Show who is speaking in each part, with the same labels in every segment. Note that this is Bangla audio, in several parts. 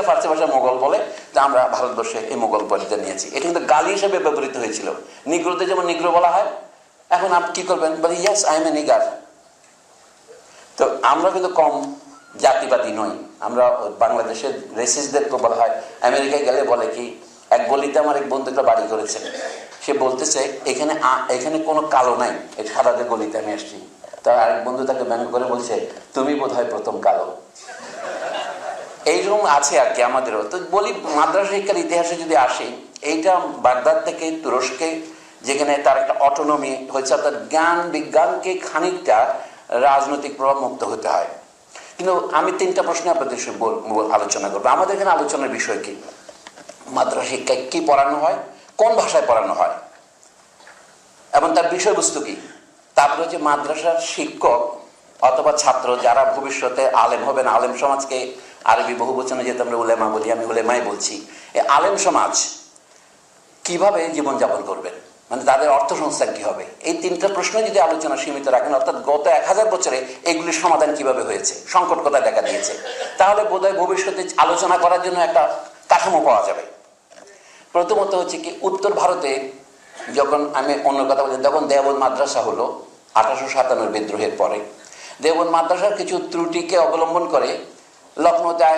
Speaker 1: আমেরিকা ফার্সি ভাষা মোগল বলে, যে আমরা ভারতবর্ষে এই মোগল পরিচয় নিয়েছি। এটা কিন্তু গালি হিসেবে ব্যবহৃত হয়েছিল। নিগ্রোতে যেমন নিগ্রো বলা হয়, এখন আপনি কি করবেন? বলে yes I am a nigger তো আমরা কিন্তু কম জাতিবাদী নই। আমরা বাংলাদেশের রেসিসদেরকে বলা হয়। আমেরিকায় গেলে বলে কি, এক গলিতে আমার এক বন্ধু একটা বাড়ি করেছে। সে বলতেছে, এখানে এখানে কোনো কালো নাই, এই সাদাদের গলিতে আমি আসছি। তার আরেক বন্ধু তাকে ব্যঙ্গ করে বলছে, তুমি বোধ প্রথম কালো। এইরকম আছে আর কি আমাদেরও। তো বলি, মাদ্রাসা শিক্ষার ইতিহাসে যদি আসি, এইটা বাগদাদ থেকে তুরস্কে, যেখানে তার একটা অটোনমি হয়েছে, অর্থাৎ জ্ঞান বিজ্ঞানকে খানিকটা রাজনৈতিক প্রভাব মুক্ত হতে হয়। কিন্তু আমি তিনটা প্রশ্ন আপনাদের আলোচনা করব। আমাদের এখানে আলোচনার বিষয় কি? মাদ্রাসা শিক্ষায় কি পড়ানো হয়? কোন ভাষায় পড়ানো হয়? এবং তার বিষয়বস্তু কি? তারপরে হচ্ছে মাদ্রাসার শিক্ষক অথবা ছাত্র যারা ভবিষ্যতে আলেম হবেন, আলেম সমাজকে আরবি বহু বচনে যেহেতু আমরা উলেমা বলি, আমি উলেমাই বলছি। এই আলেম সমাজ কীভাবে জীবনযাপন করবেন মানে তাদের অর্থসংস্থান কি হবে? এই তিনটা প্রশ্ন যদি আলোচনা সীমিত রাখেন, অর্থাৎ গত এক হাজার বছরে এগুলির সমাধান কীভাবে হয়েছে? সংকট কোথায় দেখা দিয়েছে? তাহলে বোধহয় ভবিষ্যতে আলোচনা করার জন্য একটা কাঠামো পাওয়া যাবে। প্রথমত হচ্ছে কি, উত্তর ভারতে যখন আমি অন্য কথা বলছি যখন দেওবন্দ মাদ্রাসা হলো আঠারোশো সাতান্ন বিদ্রোহের পরে। দেওবন্দ মাদ্রাসার কিছু ত্রুটিকে অবলম্বন করে লখনৌতে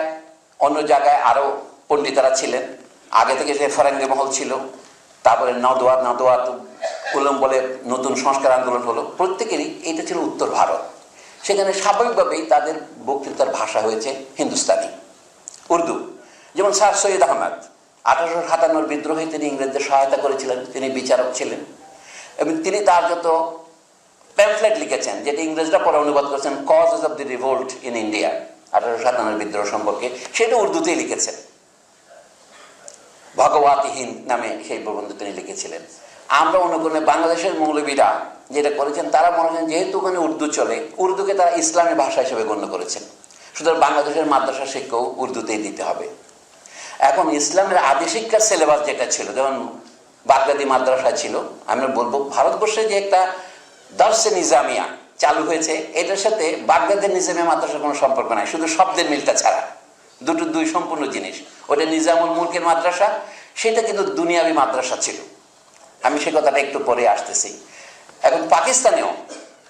Speaker 1: অন্য জায়গায় আরও পণ্ডিতারা ছিলেন। আগে থেকে যে ফরাঙ্গি মহল ছিল, তারপরে নদোয়াত নদোয়াত উলম বলে নতুন সংস্কার আন্দোলন হলো, প্রত্যেকেরই এটা ছিল উত্তর ভারত। সেখানে স্বাভাবিকভাবেই তাদের বক্তৃতার ভাষা হয়েছে হিন্দুস্তানি, উর্দু। যেমন স্যার সৈয়দ আহমদ, আঠারোশো সাতান্নর বিদ্রোহে তিনি ইংরেজদের সহায়তা করেছিলেন, তিনি বিচারক ছিলেন। এবং তিনি তার যত প্যাম্পলেট লিখেছেন, যেটি ইংরেজরা পরে অনুবাদ করেছেন causes of the revolt in India আঠারোশো সাতান্নর বিদ্রোহ সম্পর্কে, সেটা উর্দুতেই লিখেছেন। ভগবতী হিন্দ নামে সেই প্রবন্ধ তিনি লিখেছিলেন। আমরা অনুকরণে বাংলাদেশের মৌলবীরা যেটা করেছেন, তারা মনে করেন যেহেতু ওখানে উর্দু চলে, উর্দুকে তারা ইসলামী ভাষা হিসেবে গণ্য করেছেন। সুতরাং বাংলাদেশের মাদ্রাসা শিক্ষাও উর্দুতেই দিতে হবে। এখন ইসলামের আদি শিক্ষার সিলেবাস যেটা ছিল, যেমন বাগদাদি মাদ্রাসা ছিল, আমরা বলব, ভারতবর্ষে যে একটা দর্শে নিজামিয়া চালু হয়েছে, এটার সাথে বাগদাদের নিজামিয়া মাদ্রাসার কোনো সম্পর্ক নাই, শুধু শব্দের মিলটা ছাড়া। দুটো দুই সম্পূর্ণ জিনিস। ওটা নিজামুল মুলকের মাদ্রাসা, সেটা কিন্তু দুনিয়াবি মাদ্রাসা ছিল। আমি সে কথাটা একটু পরে আসতেছি। এখন পাকিস্তানেও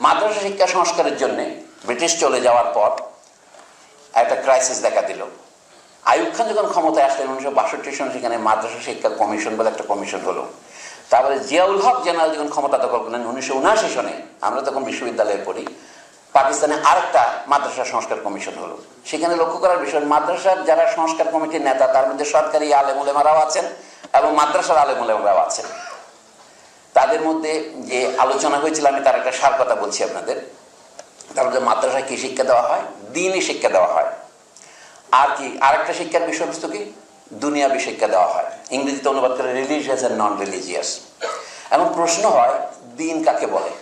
Speaker 1: মাদ্রাসা শিক্ষা সংস্কারের জন্য ব্রিটিশ চলে যাওয়ার পর একটা ক্রাইসিস দেখা দিল। আইয়ুব খান যখন ক্ষমতায় আসলেন, উনিশশো বাষট্টি সনে সেখানে মাদ্রাসা শিক্ষা কমিশন বলে একটা কমিশন হলো। তারপরে জিয়াউল হক জেনারেল যখন ক্ষমতা দখল করলেন উনিশশো উনআশি সনে, আমরা তখন বিশ্ববিদ্যালয়ে পড়ি, পাকিস্তানে আরেকটা মাদ্রাসা সংস্কার কমিশন হলো। সেখানে লক্ষ্য করার বিষয়, মাদ্রাসার যারা সংস্কার কমিটির নেতা, তার মধ্যে সরকারি আলেমুলেমারাও আছেন এবং মাদ্রাসার আলেমুলেমারাও আছেন। তাদের মধ্যে যে আলোচনা হয়েছিল, আমি তার একটা সার কথা বলছি আপনাদের। তার মধ্যে মাদ্রাসায় কি শিক্ষা দেওয়া হয়? দিনই শিক্ষা দেওয়া হয়। আর কি, আরেকটা শিক্ষার বিষয়বস্তু কি? দুনিয়াবি শিক্ষা দেওয়া হয়। ইংরেজিতে অনুবাদ করে রিলিজিয়াস অ্যান্ড নন রিলিজিয়াস এখন প্রশ্ন হয়, দিন কাকে বলে?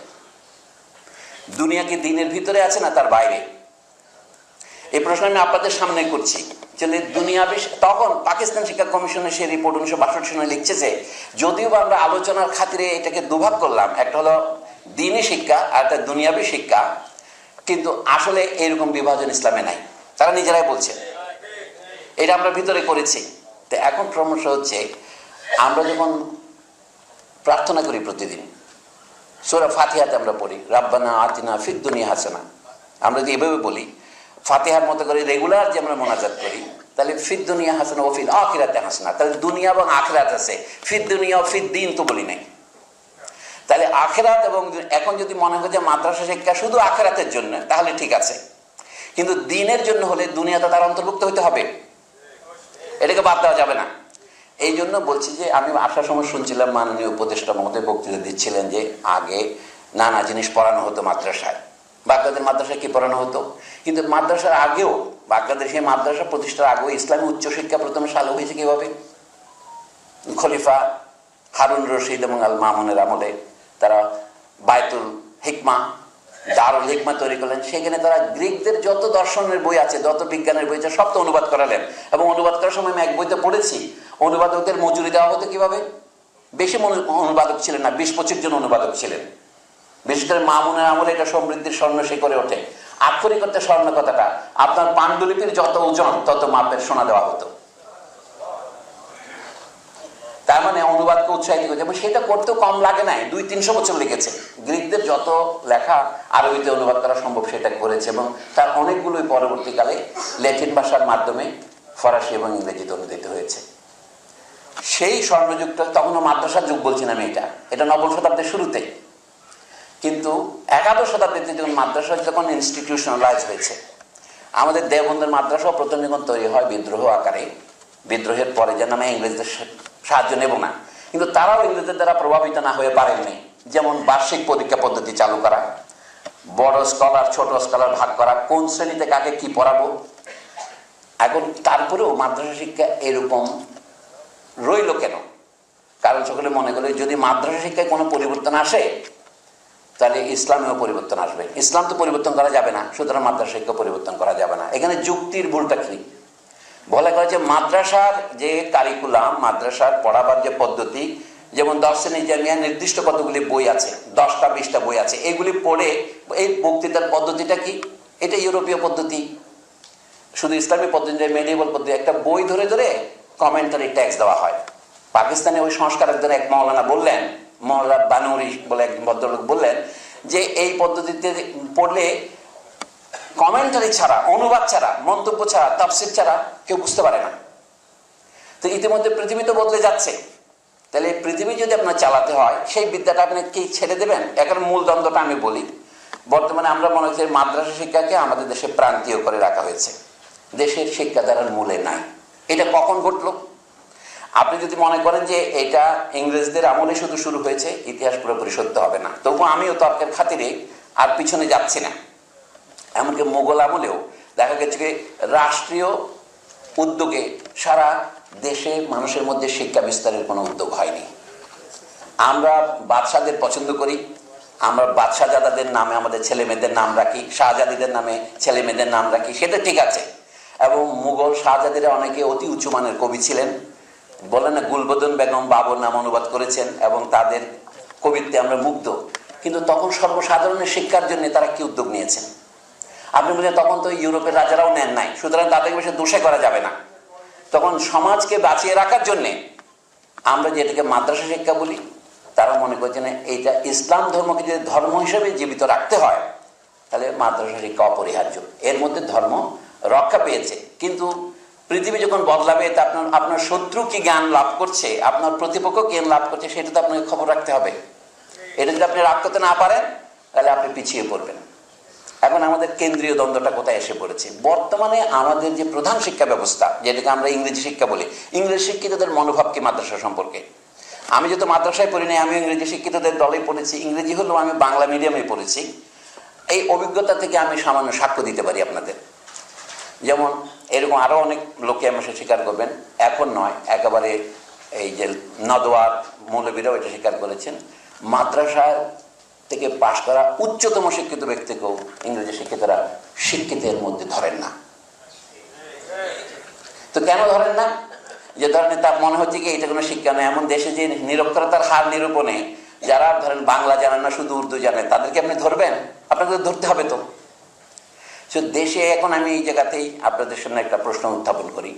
Speaker 1: দুনিয়া কি দিনের ভিতরে আছে না তার বাইরে? এই প্রশ্ন আমি আপনাদের সামনে করছি। যে দুনিয়াবি তখন পাকিস্তান শিক্ষা কমিশনের সেই রিপোর্ট উনিশশো বাষট্টি সনে লিখছে যে, যদিও বা আমরা আলোচনার খাতিরে এটাকে দুভাগ করলাম, একটা হলো দিনী শিক্ষা আর একটা দুনিয়াবি শিক্ষা, কিন্তু আসলে এরকম বিভাজন ইসলামে নাই। তারা নিজেরাই বলছে। এটা আমরা ভিতরে করেছি। তো এখন সমস্যা হচ্ছে, আমরা যখন প্রার্থনা করি প্রতিদিন, সোরা ফাতিহাতে আমরা পড়ি, রাব্বানা আতিনা ফিদ দুনিয়া হাসানা। আমরা যদি এভাবে বলি, ফাতিহার মতো করে রেগুলার যে আমরা মোনাজাত করি, তাহলে ফিদ দুনিয়া হাসানা ও আখিরাতে হাসানা। তাহলে দুনিয়া এবং আখেরাত আছে। ফিদ দুনিয়া ও ফিদ দিন তো বলি নাই। তাহলে আখেরাত এবং এখন যদি মনে হয় যে মাদ্রাসা শিক্ষা শুধু আখেরাতের জন্য, তাহলে ঠিক আছে। কিন্তু দিনের জন্য হলে দুনিয়াতে তার অন্তর্ভুক্ত হতে হবে। এটাকে বাদ দেওয়া যাবে না। এই জন্য বলছি যে আমি আসার সময় শুনছিলাম মাননীয় উপদেষ্টা মহোদয় বক্তৃতা দিচ্ছিলেন যে আগে নানা জিনিস পড়ানো হতো মাদ্রাসায়। বাগদাদের মাদ্রাসায় কি পড়ানো হতো? কিন্তু মাদ্রাসার আগেও, বাগদাদের সেই মাদ্রাসা প্রতিষ্ঠার আগেও ইসলামী উচ্চশিক্ষা প্রথমে চালু হয়েছে কীভাবে? খলিফা হারুন রশিদ এবং আল মামুনের আমলে তারা বায়তুল হিকমা দারুল হিকমা তৈরি করলেন। সেখানে তারা গ্রিকদের যত দর্শনের বই আছে, যত বিজ্ঞানের বই আছে, সব তো অনুবাদ করালেন। এবং অনুবাদ করার সময় আমি এক বইতে পড়েছি। অনুবাদকদের মজুরি দেওয়া হতো কীভাবে? বেশি অনুবাদক ছিলেন না, বিশ পঁচিশ জন অনুবাদক ছিলেন। বিশেষ করে মামুনের আমলে এটা সমৃদ্ধির স্বর্ণ সে করে ওঠে। আক্ষরিক করতে স্বর্ণ কথাটা। আপনার পাণ্ডুলিপির যত ওজন, তত মাপের সোনা দেওয়া হতো তার মানে অনুবাদকে উৎসাহিত করেছে এবং সেটা করতেও কম লাগে নাই, দুই তিনশো বছর লেগেছে। গ্রিকদের যত লেখা আরবিতে অনুবাদ করা সম্ভব সেটা করেছে এবং তার অনেকগুলোই পরবর্তীকালে ল্যাটিন ভাষার মাধ্যমে ফরাসি এবং ইংরেজিতে অনুদিত হয়েছে। সেই স্বর্ণযুগটা, তখনও মাদ্রাসার যুগ বলছি না এটা এটা নবম শতাব্দীর শুরুতে। কিন্তু একাদশ শতাব্দীতে যখন মাদ্রাসা যখন ইনস্টিটিউশনালাইজ হয়েছে, আমাদের দেববন্ধের মাদ্রাসাও প্রথম যখন তৈরি হয় বিদ্রোহ আকারে, বিদ্রোহের পরে যেন আমি ইংরেজদের সাহায্য নেব না কিন্তু তারাও ইংরেজদের দ্বারা প্রভাবিত না হয়ে পারেননি। যেমন বার্ষিক পরীক্ষা পদ্ধতি চালু করা, বড় স্কলার ছোট স্কলার ভাগ করা, কোন শ্রেণীতে কাকে কি পড়াবো? এখন তারপরেও মাদ্রাসা শিক্ষা এরকম রইল কেন? কারণ সকলে মনে করে, যদি মাদ্রাসা শিক্ষায় কোনো পরিবর্তন আসে, তাহলে ইসলামেও পরিবর্তন আসবে। ইসলাম তো পরিবর্তন করা যাবে না, সুতরাং মাদ্রাসা শিক্ষা পরিবর্তন করা যাবে না। এখানে যুক্তির ভুলটা কি? বলা করা যে মাদ্রাসার যে কারিকুলাম মাদ্রাসার পড়াবার যে পদ্ধতি, যেমন দর্শনে জামিয়া নির্দিষ্ট কতগুলি বই আছে, দশটা, বিশটা বই আছে, এগুলি পড়ে এই বক্তৃতার পদ্ধতিটা কি? এটা ইউরোপীয় পদ্ধতি। শুধু ইসলামী পদ্ধতি মেডিয়েবল পদ্ধতি। একটা বই ধরে ধরে কমেন্টারি ট্যাক্স দেওয়া হয়। পাকিস্তানে ওই সংস্কারের সংস্কারকদের এক মৌলানা বললেন, মৌলানা বানুরি বলে এক ভদ্রলোক বললেন, যে এই পদ্ধতিতে পড়লে কমেন্টারি ছাড়া, অনুবাদ ছাড়া, মন্তব্য ছাড়া, তাফসির ছাড়া কেউ বুঝতে পারে না। তো ইতিমধ্যে পৃথিবী তো বদলে যাচ্ছে। তাহলে এই পৃথিবী যদি আপনার চালাতে হয়, সেই বিদ্যাটা আপনি কি ছেড়ে দেবেন? এখন মূল দ্বন্দ্বটা আমি বলি। বর্তমানে আমরা মনে হচ্ছে মাদ্রাসা শিক্ষাকে আমাদের দেশে প্রান্তীয় করে রাখা হয়েছে। দেশের শিক্ষা শিক্ষাধারার মূলে নাই। এটা কখন ঘটলো? আপনি যদি মনে করেন যে এটা ইংরেজদের আমলে শুধু শুরু হয়েছে, ইতিহাস পুরোপুরি সত্য হবে না। তবু আমিও তর্কের খাতিরে আর পিছনে যাচ্ছি না। এমনকি মোগল আমলেও দেখা গেছে যে রাষ্ট্রীয় উদ্যোগে সারা দেশে মানুষের মধ্যে শিক্ষা বিস্তারের কোনো উদ্যোগ হয়নি। আমরা বাদশাদের পছন্দ করি, আমরা বাদশাহজাদাদের নামে আমাদের ছেলে মেয়েদের নাম রাখি, শাহজাদিদের নামে ছেলে মেয়েদের নাম রাখি, সেটা ঠিক আছে। এবং মুঘল শাহজাদিরা অনেকে অতি উঁচুমানের কবি ছিলেন। বলেন না, গুলবদন বেগম বাবর নাম অনুবাদ করেছেন এবং তাদের কবিত্বে আমরা মুগ্ধ। কিন্তু তখন সর্বসাধারণের শিক্ষার জন্য তারা কি উদ্যোগ নিয়েছেন? আপনি বলছেন, তখন তো ইউরোপের রাজারাও নেন নাই, সুতরাং তাদেরকে বেশি দোষে করা যাবে না। তখন সমাজকে বাঁচিয়ে রাখার জন্যে আমরা যেটাকে মাদ্রাসা শিক্ষা বলি, তারা মনে করছেন এইটা ইসলাম ধর্মকে যদি ধর্ম হিসেবে জীবিত রাখতে হয়, তাহলে মাদ্রাসা শিক্ষা অপরিহার্য। এর মধ্যে ধর্ম রক্ষা পেয়েছে। কিন্তু পৃথিবী যখন বদলাবে, তা আপনার আপনার শত্রু কি জ্ঞান লাভ করছে, আপনার প্রতিপক্ষ জ্ঞান লাভ করছে, সেটা তো আপনাকে খবর রাখতে হবে। এটা যদি আপনি করতে না পারেন, তাহলে আপনি পিছিয়ে পড়বেন। এখন আমাদের কেন্দ্রীয় দ্বন্দ্বটা কোথায় এসে পড়েছে? বর্তমানে আমাদের যে প্রধান শিক্ষা ব্যবস্থা, যেটাকে আমরা ইংরেজি শিক্ষা বলি, ইংরেজি শিক্ষিতদের মনোভাব কি মাদ্রাসা সম্পর্কে। আমি যেহেতু মাদ্রাসায় পড়ি নাই আমি ইংরেজি শিক্ষিতদের দলে পড়েছি। ইংরেজি হলেও আমি বাংলা মিডিয়ামে পড়েছি। এই অভিজ্ঞতা থেকে আমি সামান্য সাক্ষ্য দিতে পারি আপনাদের। যেমন, এরকম আরও অনেক লোকে আমার স্বীকার করবেন। এখন নয়, একেবারে এই যে নদওয়ার মৌলবীরাও এটা স্বীকার করেছেন। মাদ্রাসার থেকে পাশ করা উচ্চতম শিক্ষিত ব্যক্তিকেও ইংরেজি শিক্ষিতরা শিক্ষিতের মধ্যে ধরেন না। তো কেন ধরেন না? যে ধরেন তার মনে হচ্ছে কি, এটা কোনো শিক্ষা নয়। এমন দেশে যে নিরক্ষরতার হার নিরূপণে যারা ধরেন বাংলা জানেন না, শুধু উর্দু জানেন তাদেরকে আপনি ধরবেন? আপনাকে ধরতে হবে তো দেশে এখন আমি এই জায়গাতেই আপনাদের সামনে একটা প্রশ্ন উত্থাপন করি।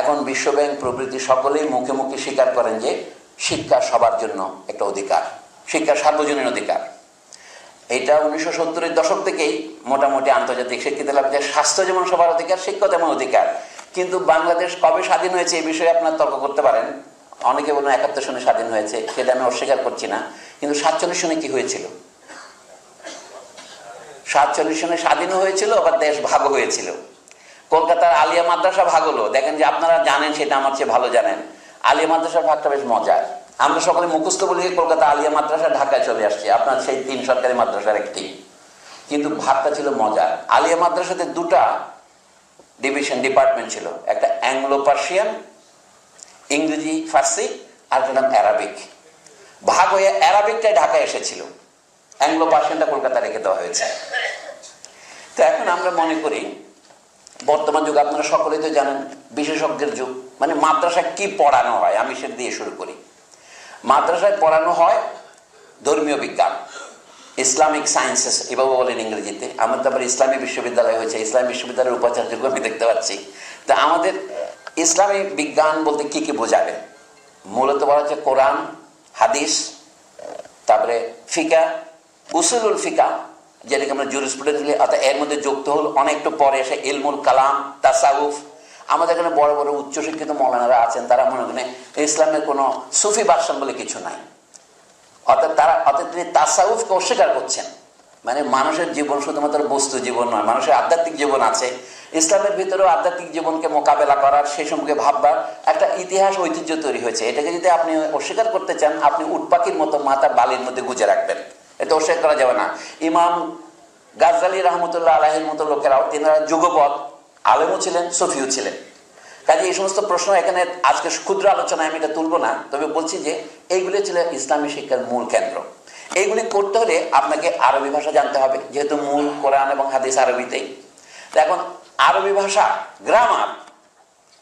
Speaker 1: এখন বিশ্বব্যাংক প্রভৃতি সকলেই মুখে মুখে স্বীকার করেন যে শিক্ষা সবার জন্য একটা অধিকার, শিক্ষা সার্বজনীন অধিকার। এটা উনিশশো সত্তরের দশক থেকেই মোটামুটি আন্তর্জাতিক স্বীকৃতি লাভ যে স্বাস্থ্য যেমন সবার অধিকার, শিক্ষা তেমন অধিকার। কিন্তু বাংলাদেশ কবে স্বাধীন হয়েছে এই বিষয়ে আপনার তর্ক করতে পারেন। অনেকে বলুন একাত্তর সনে স্বাধীন হয়েছে, সেটা আমি অস্বীকার করছি না। কিন্তু সাতচল্লিশ সনে কি হয়েছিল? সাতচল্লিশ সনে স্বাধীন হয়েছিল, আবার দেশ ভাগ হয়েছিল। কলকাতার আলিয়া মাদ্রাসা ভাগ হলো। দেখেন যে আপনারা জানেন সেটা আমার চেয়ে ভালো জানেন। আলিয়া মাদ্রাসার ভাগটা বেশ মজার। আমরা সকলে মুখস্থ বলি কলকাতা আলিয়া মাদ্রাসা ঢাকায় চলে আসছে। আপনার সেই তিন সরকারি মাদ্রাসার একটি। কিন্তু ভাগটা ছিল মজার আলিয়া মাদ্রাসাতে দুটা ডিভিশন ডিপার্টমেন্ট ছিল। একটা অ্যাংলো পার্সিয়ান ইংরেজি ফার্সি আর একটা নাম অ্যারাবিক ভাগ হয়ে অ্যারাবিকটাই ঢাকায় এসেছিল। অ্যাংলো পার্সিয়ানটা কলকাতা রেখে দেওয়া হয়েছে। তো এখন আমরা মনে করি, বর্তমান যুগ, আপনারা সকলেই তো জানেন, বিশেষজ্ঞের যুগ। মানে মাদ্রাসায় কি পড়ানো হয়? আমি সেটা দিয়ে শুরু করি। মাদ্রাসায় পড়ানো হয় ধর্মীয় বিজ্ঞান, ইসলামিক সায়েন্সেস, এভাবে বলেন ইংরেজিতে। আমার তারপরে ইসলামী বিশ্ববিদ্যালয় হয়েছে, ইসলামী বিশ্ববিদ্যালয়ের উপাচার্যকে আমি দেখতে পাচ্ছি। তা আমাদের ইসলামী বিজ্ঞান বলতে কি কি বোঝাবে? মূলত বলা হচ্ছে কোরআন, হাদিস, তারপরে ফিকা, উসুলুল ফিকা, যেটাকে আমরা জুরিসপ্রুডেন্স অর্থাৎ এর মধ্যে যুক্ত হল অনেকটু পরে এসে ইলমুল কালাম, তাসাউফ আমাদের এখানে বড় বড় উচ্চশিক্ষিত মৌলানারা আছেন, তারা মনে করেন ইসলামের কোনো সুফি বাসন বলে কিছু নাই। অর্থাৎ তারা, অর্থাৎ তিনি তাসাউফকে অস্বীকার করছেন। মানে মানুষের জীবন শুধুমাত্র বস্তু জীবন নয়, মানুষের আধ্যাত্মিক জীবন আছে। ইসলামের ভিতরেও আধ্যাত্মিক জীবনকে মোকাবেলা করার সেই সম্পর্কে ভাববার একটা ইতিহাস, ঐতিহ্য তৈরি হয়েছে। এটাকে যদি আপনি অস্বীকার করতে চান, আপনি উটপাখির মতো মাথা বালির মধ্যে গুজে রাখবেন। এটা অস্বীকার করা যাবে না। ইমাম গাজ্জালি রহমতুল্লাহ আলাহের মতো লোকেরাও, তিনারা যুগপথ আলেমও ছিলেন, সফিও ছিলেন। কাজে এই সমস্ত প্রশ্ন এখানে আজকে ক্ষুদ্র আলোচনায় আমি এটা তুলবো না, তবে বলছি যে এইগুলি ছিল ইসলামী শিক্ষার মূল কেন্দ্র। এইগুলি করতে হলে আপনাকে আরবি ভাষা জানতে হবে, যেহেতু মূল কোরআন এবং হাদিস আরবিতেই। এখন আরবি ভাষা গ্রামার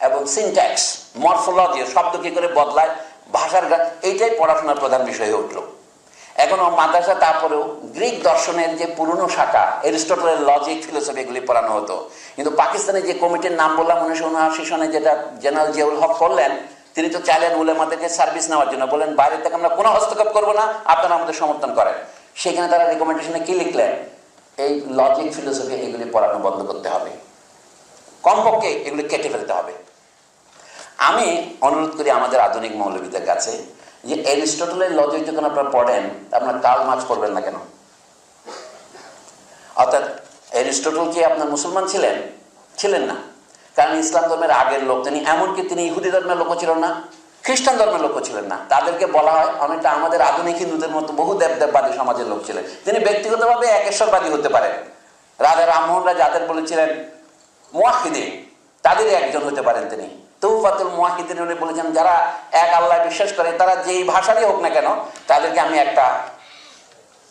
Speaker 1: এবং সিনট্যাক্স মরফোলজি শব্দ কি করে বদলায়, ভাষার এইটাই পড়াশোনার প্রধান বিষয় হয়ে উঠল। এখনও মাদ্রাসা, তারপরেও গ্রিক দর্শনের যে পুরনো শাখা, এরিস্টটলের লজিক ফিলোসফি এগুলি পড়ানো হতো। কিন্তু পাকিস্তানে যে কমিটির নাম বললাম, উনিশশো উনআশি সনে যেটা জেনারেল জিয়াউল হক করলেন, তিনি তো চাইলেন উলেমাদেরকে সার্ভিস নেওয়ার জন্য। বলেন বাইরে থেকে আমরা কোনো হস্তক্ষেপ করব না, আপনারা আমাদের সমর্থন করেন। সেখানে তারা রেকমেন্ডেশনে কি লিখলেন? এই লজিক ফিলোসফি এগুলি পড়ানো বন্ধ করতে হবে। কমপক্ষে এগুলি কেটে ফেলতে হবে। আমি অনুরোধ করি আমাদের আধুনিক মৌলবীদের কাছে যে এরিস্টটলের লজিক যখন আপনারা পড়েন, আপনার কাল মাছ করবেন না কেন? অর্থাৎ এরিস্টটল কি আপনার মুসলমান ছিলেন? ছিলেন না। কারণ ইসলাম ধর্মের আগের লোক তিনি, এমনকি তিনি ইহুদি ধর্মের লোকও ছিলেন না, খ্রিস্টান ধর্মের লোকও ছিলেন না। তাদেরকে বলা হয়, অনেকটা আমাদের আধুনিক হিন্দুদের মতো বহু দেবদেববাদী সমাজের লোক ছিলেন। তিনি ব্যক্তিগতভাবে একেশ্বরবাদী হতে পারেন। রাজা রামমোহনরা যাদের বলেছিলেন, মুয়াহিদিন। তাদেরই একজন হতে পারেন তিনি। তৌফাতুল মুয়াহিদিন উনি বলেছেন, যারা এক আল্লাহ বিশ্বাস করে, তারা যেই ভাষারই হোক না কেন, তাদেরকে আমি একটা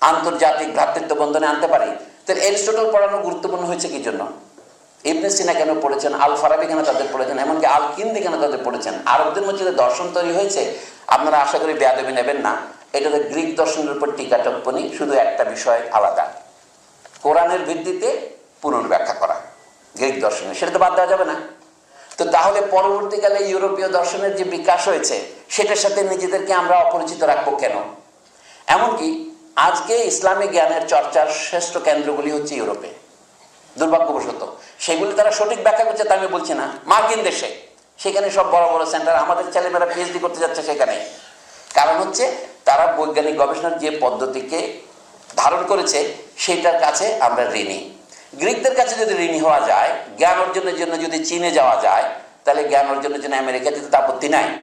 Speaker 1: আন্তর্জাতিক ভ্রাতৃত্ব বন্ধনে আনতে পারি। তো এরিস্টটল পড়ানো গুরুত্বপূর্ণ হয়েছে কি জন্য? ইবনে সিনা কেন পড়েছেন? আল ফারাবি কেন তাদের পড়েছেন? এমনকি আল কিন্দি কেন তাদের পড়েছেন? আরবদের মধ্যে যে দর্শন তৈরি হয়েছে? আপনারা আশা করি বেয়াদবি নেবেন না। এটাতে গ্রিক দর্শনের উপর টিকা টপ্পনি শুধু একটা বিষয় আলাদা। কোরআনের ভিত্তিতে পুনর্ব্যাখ্যা করা। গ্রিক দর্শনে সেটা তো বাদ দেওয়া যাবে না। তো তাহলে পরবর্তীকালে ইউরোপীয় দর্শনের যে বিকাশ হয়েছে, সেটার সাথে নিজেদেরকে আমরা অপরিচিত রাখব কেন? এমনকি আজকে ইসলামী জ্ঞানের চর্চার শ্রেষ্ঠ কেন্দ্রগুলি হচ্ছে ইউরোপে। দুর্ভাগ্যবশত, সেগুলি তারা সঠিক ব্যাখ্যা করছে তা আমি বলছি না। মার্কিন দেশে, সেখানে সব বড় বড় সেন্টার, আমাদের ছেলেমেয়েরা পিএইচডি করতে যাচ্ছে সেখানে। কারণ হচ্ছে, তারা বৈজ্ঞানিক গবেষণার যে পদ্ধতিকে ধারণ করেছে, সেটার কাছে আমরা ঋণী। গ্রিকদের কাছে যদি ঋণী হওয়া যায়, জ্ঞান অর্জনের জন্য যদি চীনে যাওয়া যায়, তাহলে জ্ঞান অর্জনের জন্য আমেরিকা যেতে আপত্তি নাই।